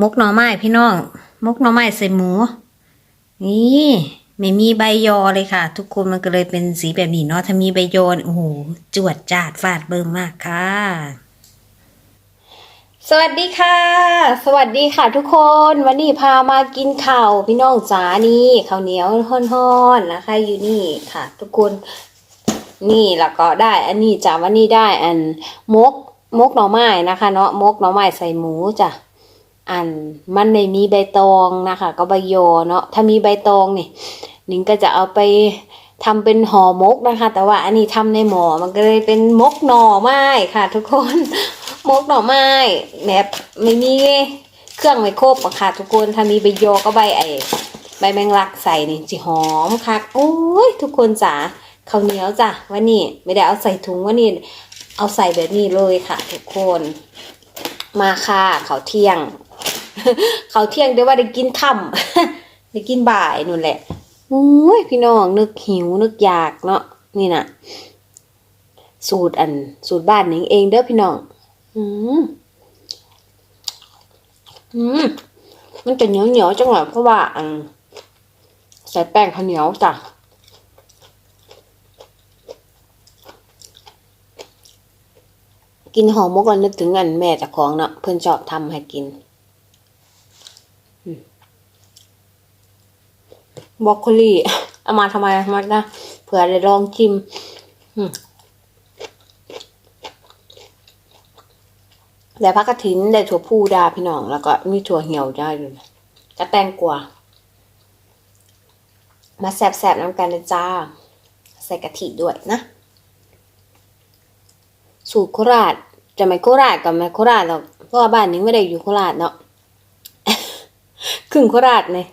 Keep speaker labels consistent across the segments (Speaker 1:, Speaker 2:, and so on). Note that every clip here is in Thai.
Speaker 1: มกหน่อไม้พี่น้อง มกหน่อไม้ใส่หมู นี่ไม่มีใบยอเลยค่ะ ทุกคนมันก็เลยเป็นสีแบบนี้เนาะถ้ามีใบยอโอ้โหจวดจาดฟาดเบิ่มมากค่ะ
Speaker 2: สวัสดีค่ะ สวัสดีค่ะทุกคนวันนี้พามากินข้าวพี่น้องจ๋านี่ข้าวเหนียวฮ้อนๆนะคะ อยู่นี่ค่ะ ทุกคนนี่แล้วก็ได้ อันนี้จ้ะวันนี้ได้อันมกมกหน่อไม้นะคะ เนาะมกหน่อไม้ใส่หมูจ้ะ อันมันไม่มีใบตองนะคะ ก็ใบยอเนาะถ้ามีใบตองนี่นิงก็จะเอาไปทำเป็นห่อมกนะคะ แต่ว่าอันนี้ทำในหมอมันก็เลยเป็นมกหน่อไม้ค่ะ ทุกคนมกหน่อไม้แบบไม่มีเครื่องไม่ครบอะค่ะ ทุกคนถ้ามีใบยอก็ใบไอใบแมงลักใส่นี่จิหอมค่ะโอ้ยทุกคนจ๋าข้าวเหนียวจ้ะวันนี้ไม่ได้เอาใส่ถุงวันนี้เอาใส่แบบนี้เลยค่ะ ทุกคน มาค่ะข้าวเที่ยง เขาเที่ยงเดี๋ยวว่าได้กินค่ำได้กินบ่ายนู่นแหละโอ้ยพี่น้องนึกหิวนึกอยากเนาะนี่นะสูตรอัน สูตรบ้านหนิงเองเด้อพี่น้อง อืมอืมมันจะเหนียวเหนียวๆจังหวะเพราะว่าอันใส่แป้งข้าวเหนียวจ้ะกินหอมมกแล้วนึกถึงอันแม่จากของเนาะเพื่อนชอบทำให้กินอืม บรอกโคลีเอามาทำไมมานะเผื่อได้ลองชิมอืมได้พักกระถินได้ถั่วพูดาพี่น้อง แล้วก็มีถั่วเหี่ยวได้ด้วยนะกระแตงกวามาแสบๆน้ำกันเลยจ้า ใส่กะทิด้วยนะ สูตรโคราชจะไม่โคราชกับไม่โคราชหรอกเพราะว่าบ้านนี้ไม่ได้อยู่โคราชเนาะครึ่งโคราชเลย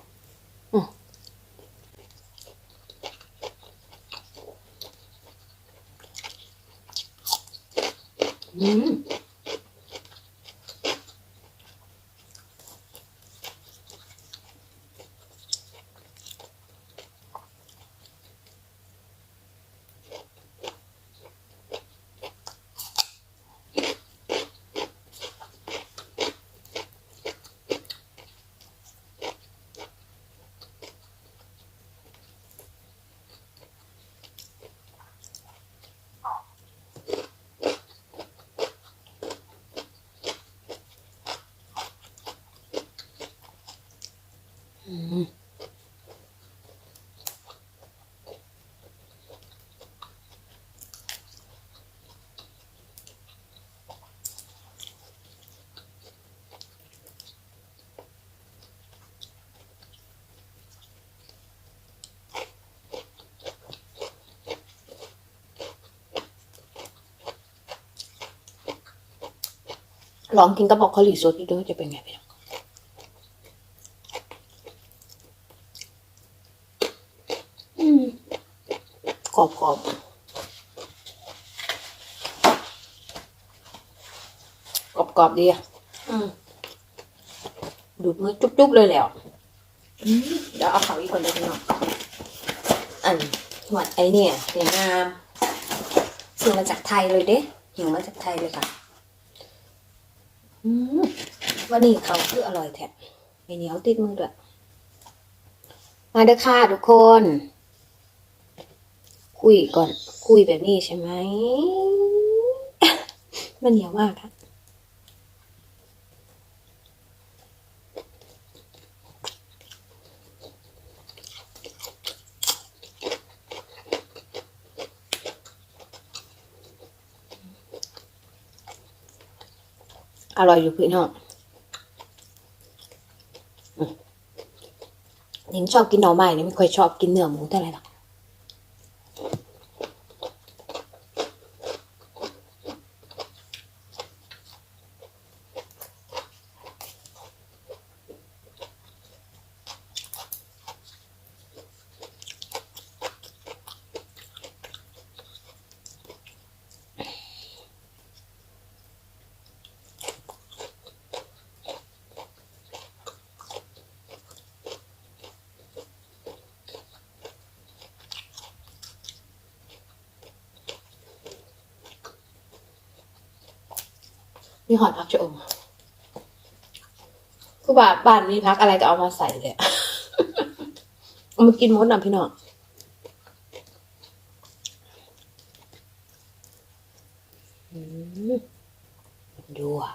Speaker 2: อื ลองกินกระบอกข้าวหลีสดดูด้วยจะเป็นไงพี่น้องอืม กรอบกรอบกรอบกรอบดีอะอืมดูดมือจุ๊บๆเลยแล้วอืมเดี๋ยวเอาเขาอีกคนเลยพี่น้องอันหวดไอเนี่ยสวยงามซื้อมาจากไทยเลยเด้หิวมาจากไทยเลยค่ะอืมวันนี้เขาคืออร่อยแท้ไม่เหนียวติดมือด้วยมาเด้อค่ะทุกคน คุยก่อน คุยแบบนี้ใช่ไหม มันเหนียวมากค่ะอร่อยอยู่พี่น้องนิงชอบกินหน่อไม้นี่ไม่ค่อยชอบกินเนื้อหมูเท่าไหร่หรอก มีหอดพักชะอมคือว่าบ้านมีพักอะไรก็เอามาใส่เลยเอามากินมดนะพี่น้องดูอะ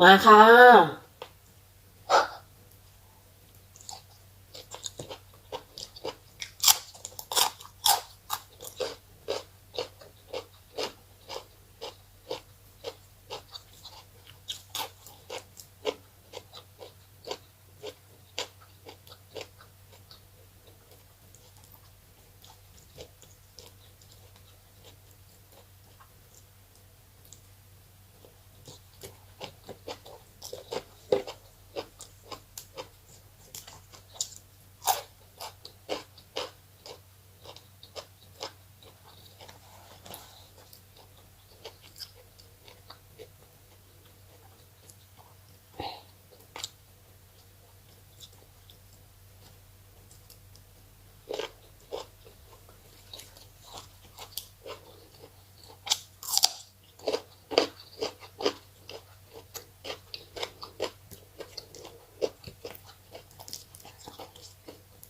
Speaker 2: มาค่ะ อ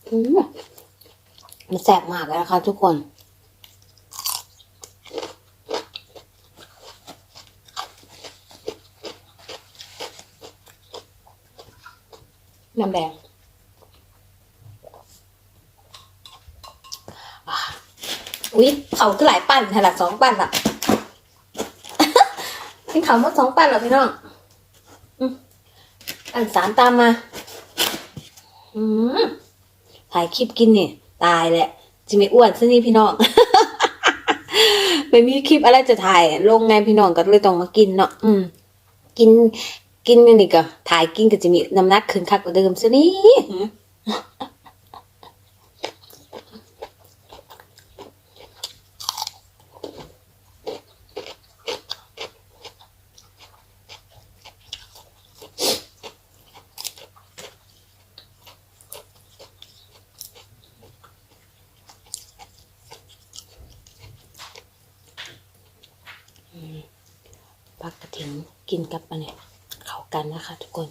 Speaker 2: ื มันแสบมากเลยนะคะทุกคนน้ำแดงอุ๊ยเขาก็หลายปั่นแถละสองปั่นอะนี่เขามาสองปั่นหรอพี่น้องอันสามตามมา อืม ถ่ายคลิปกินเนี่ยตายแหละจะไม่อ้วนซะนี่พี่น้องไม่มีคลิปอะไรจะถ่ายลงไงพี่น้องก็เลยต้องมากินเนาะอืม กิน กินนี่ก็ถ่ายกินก็จะมีน้ำหนักขึ้นคักกว่าเดิมซะนี่ ผักกระถิ่นกินกับอันเนี่ยเข้ากันนะคะ ทุกคน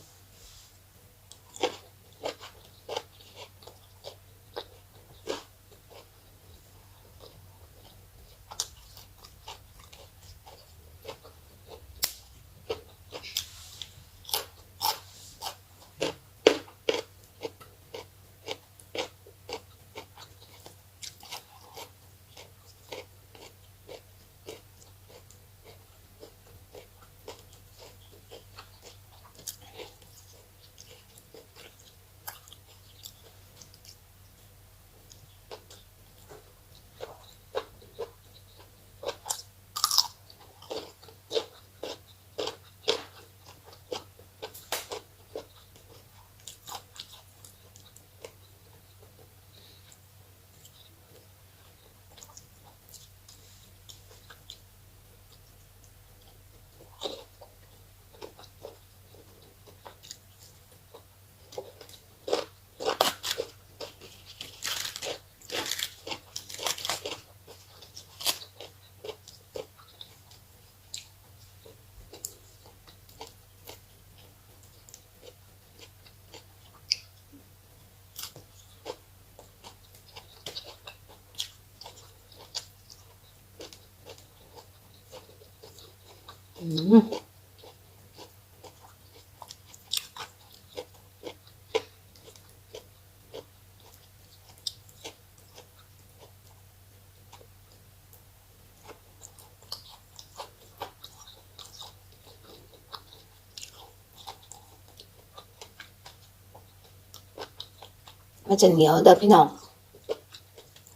Speaker 2: มันจะเหนียวเด้อพี่น้อง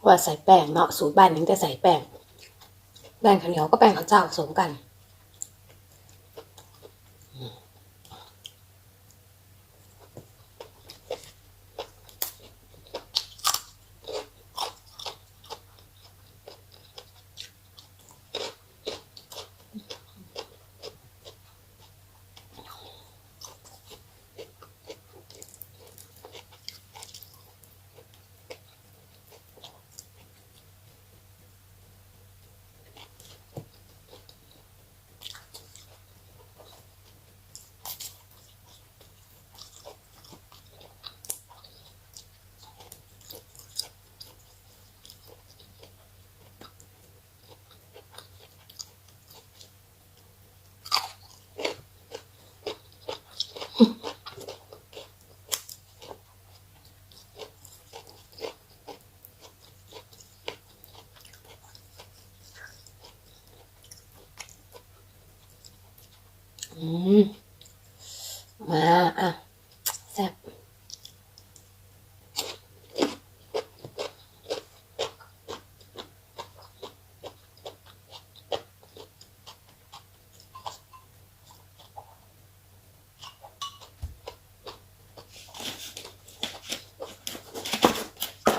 Speaker 2: ว่าใส่แป้งเนาะสูตรบ้านนี้จะใส่แป้งแป้งข้าวเหนียวก็แป้งข้าวเจ้าผสมกัน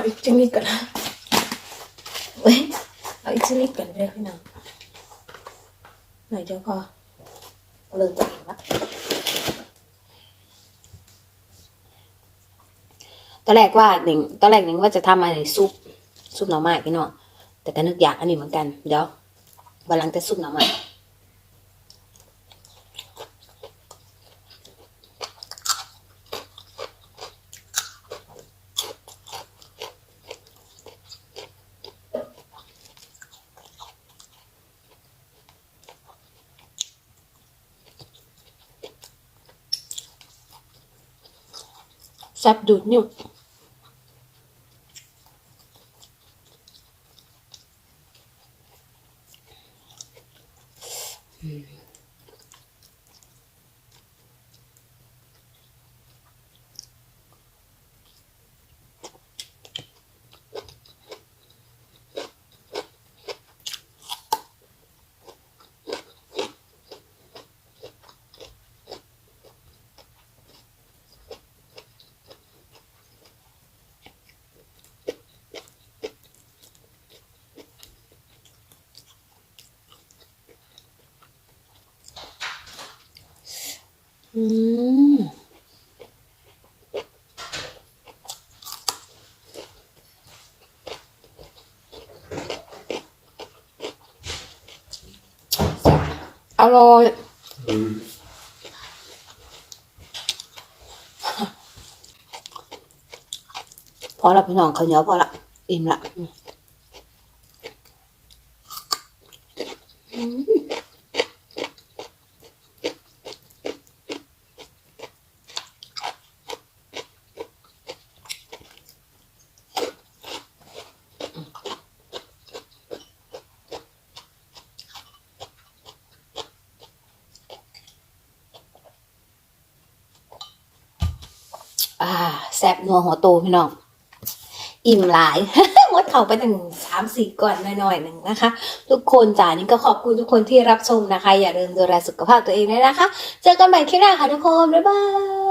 Speaker 2: อีกชนิดก่อนนะเว้ยเอาอีกชนิดก่อนเลยพี่น้องหน่อยเดียวพอเริ่มจะเห็นละตอนแรกว่าหนึ่งตอนแรกหนึ่งว่าจะทำอะไรซุปซุปหน่อไม้พี่น้องแต่ก็นึกอยากอันนี้เหมือนกัน เดี๋ยววันหลังจะซุปหน่อไม้ แซ่บ อืมอร่อยพอละพี่น้องข้าวเหนียวพอละอิ่มละอืมอ่า แซ่บนัวหัวโตพี่น้องอิ่มหลายมดเข่าไปตั้งสามสี่ก่อนหน่อยๆหนึ่งนะคะ ทุกคนจ๋านี่ก็ขอบคุณทุกคนที่รับชมนะคะ อย่าลืมดูแลสุขภาพตัวเองด้วยนะคะ เจอกันใหม่คลิปหน้าค่ะทุกคน บ๊ายบาย